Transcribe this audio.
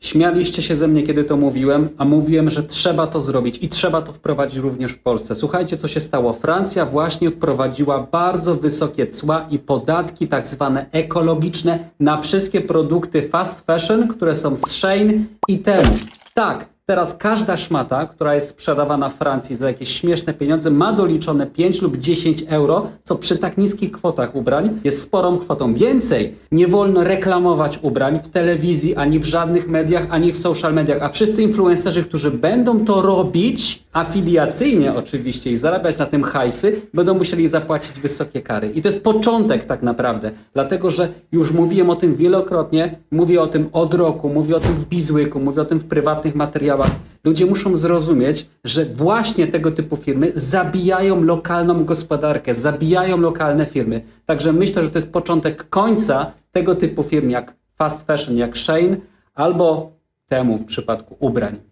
Śmialiście się ze mnie, kiedy to mówiłem, a mówiłem, że trzeba to zrobić i trzeba to wprowadzić również w Polsce. Słuchajcie, co się stało. Francja właśnie wprowadziła bardzo wysokie cła i podatki, tak zwane ekologiczne, na wszystkie produkty fast fashion, które są z Shein i Temu. Tak, teraz każda szmata, która jest sprzedawana w Francji za jakieś śmieszne pieniądze, ma doliczone 5 lub 10 euro, co przy tak niskich kwotach ubrań jest sporą kwotą. Więcej, nie wolno reklamować ubrań w telewizji, ani w żadnych mediach, ani w social mediach, a wszyscy influencerzy, którzy będą to robić, afiliacyjnie oczywiście i zarabiać na tym hajsy, będą musieli zapłacić wysokie kary. I to jest początek tak naprawdę, dlatego że już mówiłem o tym wielokrotnie, mówię o tym od roku, mówię o tym w Bizłyku, mówię o tym w prywatnych materiałach. Ludzie muszą zrozumieć, że właśnie tego typu firmy zabijają lokalną gospodarkę, zabijają lokalne firmy. Także myślę, że to jest początek końca tego typu firm jak fast fashion, jak Shein albo temu w przypadku ubrań.